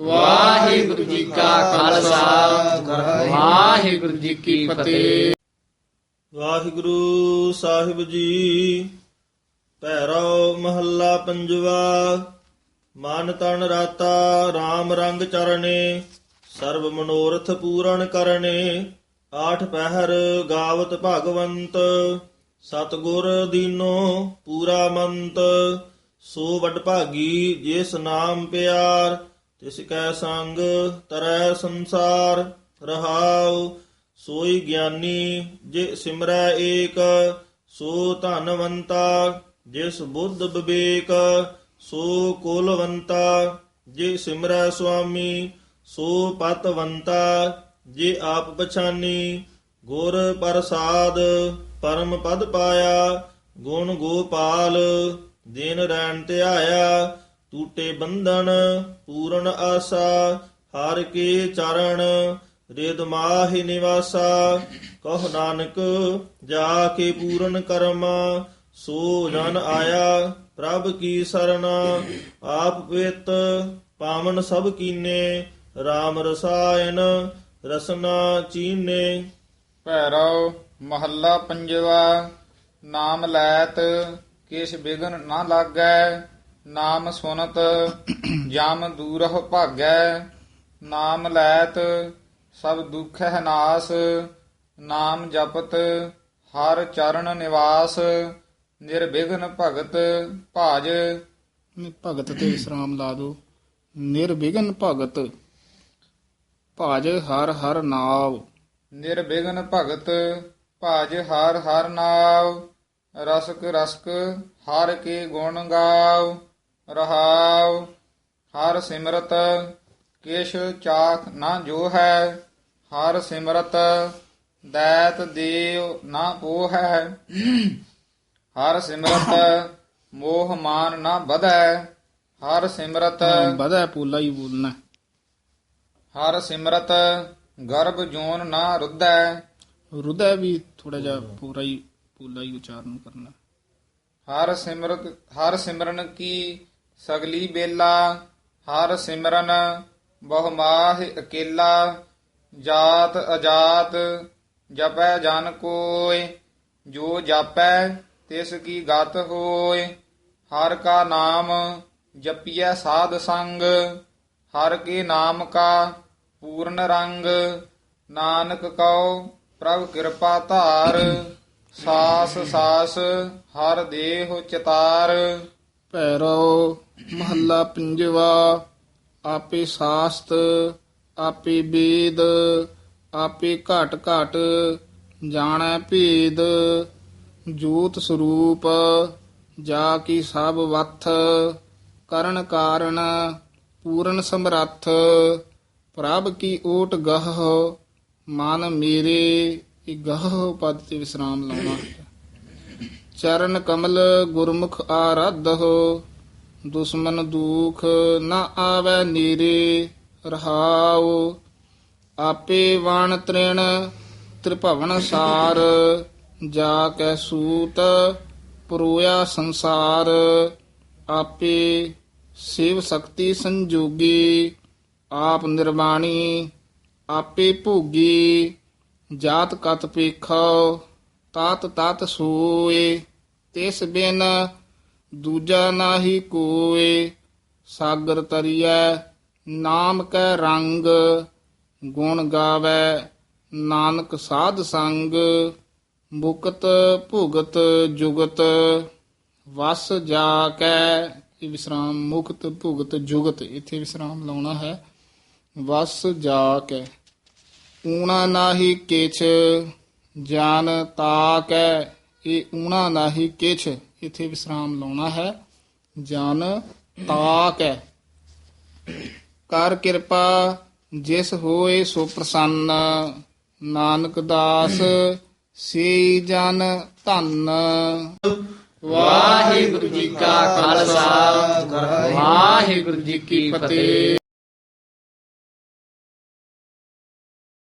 ਵਾਹਿਗੁਰੂ ਜੀ ਕਾ ਖਾਲਸਾ। ਵਾਹਿਗੁਰੂ ਜੀ ਕੀ ਫਤਿਹ। ਵਾਹਿਗੁਰੂ ਸਾਹਿਬ ਜੀ ਭੈਰਵ ਮਹੱਲਾ ਪੰਜਵਾ, ਮਨ ਤਨ ਰਾਤਾ RAM ਰੰਗ ਚਰਣੇ ਸਰਬ ਮਨੋਰਥ ਪੂਰਨ ਕਰਨੇ, ਆਠ ਪਹਿਰ ਗਾਵਤ ਭਗਵੰਤ, ਸਤਗੁਰ ਦੀਨੋ ਪੂਰਾ ਮੰਤ, ਸੋ ਵਡ ਭਾਗੀ ਜਿਸ ਨਾਮ ਪਿਆਰ ਤਿਸ ਕੈ ਸੰਗ ਤਰੈ ਸੰਸਾਰ ਰਹਾਉ, ਸੋਈ ਗਿਆਨੀ ਜੇ ਸਿਮਰੈ ਏਕ, ਸੋ ਧਨਵੰਤਾ ਜਿਸ ਬੁੱਧ ਵਿਵੇਕ ਸੋ ਕੁਲਵੰਤਾ ਜੇ ਸਿਮਰੈ ਸੁਆਮੀ, ਸੋ ਪਤਵੰਤਾ ਜੇ ਆਪ ਪਛਾਨੀ, ਗੁਰ ਪ੍ਰਸਾਦ ਪਰਮ ਪਦ ਪਾਇਆ, ਗੁਣ ਗੋਪਾਲ ਦਿਨ ਰੈਣ ਧਿਆਇਆ ਟੂਟੇ ਬੰਧਨ, ਪੂਰਨ ਆਸਾ, ਹਰ ਕੇ ਚਰਨ, ਰਿਦ ਮਾਹਿ ਨਿਵਾਸਾ। ਕਹ ਨਾਨਕ, ਜਾ ਕੇ ਪੂਰਨ ਕਰਮ, ਸੋ ਜਨ ਆਇਆ, ਪ੍ਰਭ ਕੀ ਸਰਨਾ ਆਪ ਵਿਤ ਪਾਵਨ ਸਭ ਕੀਨੇ RAM ਰਸਾਇਨ ਰਸਨਾ ਚੀਨੇ। ਭੈਰਵ, ਮਹੱਲਾ ਪੰਜਵਾ, ਨਾਮ ਲੈਤ ਕਿਛ ਬਿਗਨ ਨਾ ਲਾਗੈ ਨਾਮ ਸੁਨਤ ਜਮ ਦੂਰਹ ਭਾਗੈ ਨਾਮ ਲੈਤ ਸਭ ਦੁੱਖ ਹੈ ਨਾਸ ਨਾਮ ਜਪਤ ਹਰ ਚਰਨ ਨਿਵਾਸ ਨਿਰਵਿਘਨ ਭਗਤ ਭਾਜ। ਭਗਤ ਤੇ ਵਿਸਰਾਮ ਲਾ ਦੋ ਨਿਰਵਿਘਨ ਭਗਤ ਭਾਜ ਹਰ ਹਰ ਨਾਵ। ਨਿਰਵਿਘਨ ਭਗਤ ਭਾਜ ਹਰ ਹਰ ਨਾਮ ਰਸਕ ਰਸਕ ਹਰ ਕੇ ਗੁਣ ਗਾਵ। ਰਹਾਉ ਹਰ ਸਿਮਰਤ ਕਿਛ ਚਾਖ ਨਾ ਜੋ ਹੈ ਹਰ ਸਿਮਰਤ ਦੈਤ ਦੇਵ ਨਾ ਪੋ ਹੈ ਹਰ ਸਿਮਰਤ ਮੋਹ ਮਾਨ ਨਾ ਵਧੈ ਹਰ ਸਿਮਰਤ ਵਧੈ ਪੂਲਾ ਹੀ ਬੋਲਣਾ। ਹਰ ਸਿਮਰਤ ਗਰਭ ਜੋਨ ਨਾ ਰੁੱਧੈ। ਰੁਦੈ ਵੀ ਥੋੜਾ ਜਿਹਾ ਪੂਰਾ ਹੀ ਪੂਲਾ ਹੀ ਉਚਾਰਨ ਕਰਨਾ। ਹਰ ਸਿਮਰਤ ਹਰ ਸਿਮਰਨ ਕੀ ਸਗਲੀ ਬੇਲਾ, ਹਰ ਸਿਮਰਨ, ਬਹੁ ਮਾਹ ਅਕੇਲਾ, ਜਾਤ ਅਜਾਤ, ਜਪੈ ਜਨ ਕੋਇ, ਜੋ ਜਾਪੈ ਤਿਸ ਕੀ ਗਤ ਹੋਇ। ਹਰ ਕਾ ਨਾਮ ਜਪੀਐ ਸਾਧ ਸੰਗ, ਹਰ ਕੇ ਨਾਮ ਕਾ ਪੂਰਨ ਰੰਗ। ਨਾਨਕ ਕਉ ਪ੍ਰਭ ਕਿਰਪਾ ਧਾਰ, ਸਾਸ ਸਾਸ ਹਰ ਦੇਹ ਚਤਾਰ। ਭੈਰੋ ਮਹੱਲਾ ਪੰਜਵਾ, ਆਪੇ ਸਾਸਤ, ਆਪੇ ਬੇਦ, ਆਪੇ ਘਟ ਘਟ, ਜਾਣੈ ਭੇਦ। ਜੋਤ ਸਰੂਪ, ਜਾ ਕੀ ਸਭ ਵਥ, ਕਰਨ ਕਾਰਨ ਪੂਰਨ ਸਮਰੱਥ। ਪ੍ਰਭ ਕੀ ਓਟ ਗਹ, ਮਨ ਮੇਰੇ, ਇਹ ਗਹ ਪਦ ਤੇ ਵਿਸਰਾਮ ਲਾਉਣਾ। ਚਰਨ ਕਮਲ ਗੁਰਮੁਖ ਆਰਾਧਹੁ ਦੁਸ਼ਮਨ ਦੁਖ ਨਾ ਆਵੈ ਨੀਰੇ, ਰਹਾਉ। ਆਪੇ ਵਣ ਤ੍ਰਿਣ, ਤ੍ਰਿਭਵਨ ਸਾਰ। ਜਾ ਕੈ ਸੂਤ, ਪਰੋਇਆ ਸੰਸਾਰ। ਆਪੇ ਸਿਵ ਸ਼ਕਤੀ ਸੰਜੋਗੀ, ਆਪ ਨਿਰਵਾਣੀ, ਆਪੇ ਭੋਗੀ। ਜਾਤ ਕਤ ਪੇਖੋ ਤਾਤ ਤਤ ਸੋਏ, ਤਿਸ ਬਿਨ ਦੂਜਾ ਨਾਹੀ ਕੋਏ, ਸਾਗਰ ਤਰੀਐ ਨਾਮ ਕੈ ਰੰਗ, ਗੁਣ ਗਾਵੇ, ਨਾਨਕ ਸਾਧ ਸੰਗ, ਮੁਕਤ ਭੁਗਤ ਜੁਗਤ, ਵਸ ਜਾ ਕੈ ਇਹ ਵਿਸਰਾਮ, ਮੁਕਤ ਭੁਗਤ ਜੁਗਤ, ਇੱਥੇ ਵਿਸਰਾਮ ਲਾਉਣਾ ਹੈ। ਵਸ ਜਾ ਕੈ ਊਣਾ ਨਾਹੀ ਕਿਛ, ਜਾਨ ਤਾਕੈ। ਇਹ ਊਣਾ ਨਾਹੀ ਕਿਛ ਇੱਥੇ ਵਿਸਰਾਮ ਲਾਉਣਾ ਹੈ। ਜਨ ਤਾਕੈ ਕਰ ਕਿਰਪਾ, ਜਿਸ ਹੋਏ ਸੋ ਪ੍ਰਸੰਨ। ਨਾਨਕ ਦਾਸ ਸੇ ਜਨ ਧੰਨ। ਵਾਹਿਗੁਰੂ ਜੀ ਕਾ ਖਾਲਸਾ। ਵਾਹਿਗੁਰੂ ਜੀ ਕੀ ਫਤਿਹ।